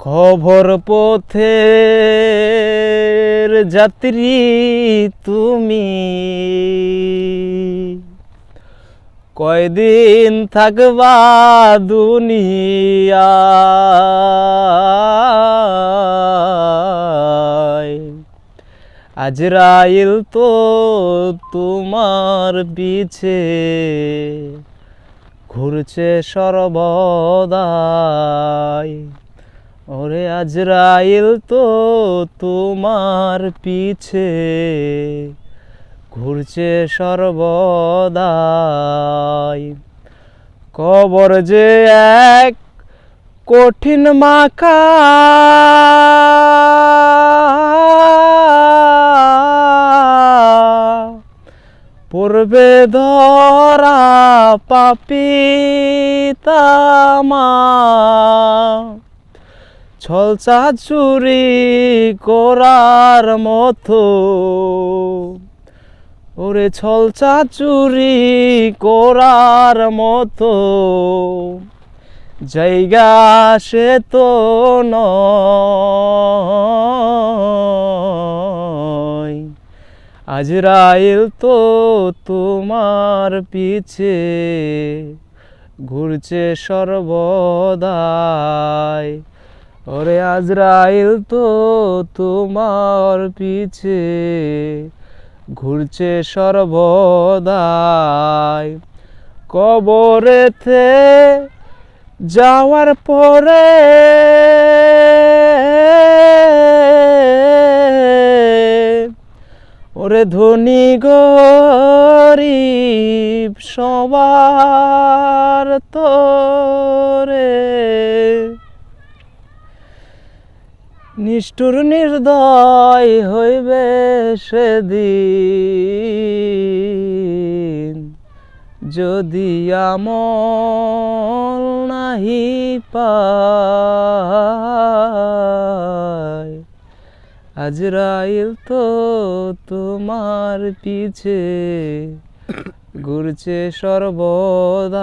খবর পথে যাত্রী তুমি। কয়দিন থাকবা দুনিয়া? আজরাইল তো তোমার পিছে। ঘুরছে সর্বদাই। ওরে আজরাইল তো তোমার পিছে, ঘুরছে সর্বদাই। কবর যে এক কঠিন মাখা পূর্বে ধরা পাপি তামা। ছলচা চুরি করার মতো। ওরে ছলচা চুরি করার মতো। জায়গা সে তো নয়। আজরাইল তো তোমার পিছে ঘুরছে সর্বদাই। ওরে আজরাইল তো তোমার পিছে ঘুরছে সর্বদাই। কবরেতে যাওয়ার পরে ওরে ধনী গরিব সবার নিষ্ঠুর নির্দয় হইবে সেদিন। যদি আমল নাহি পায় আজরাইল তো তোমার পিছে ঘুরছে সর্বদাই।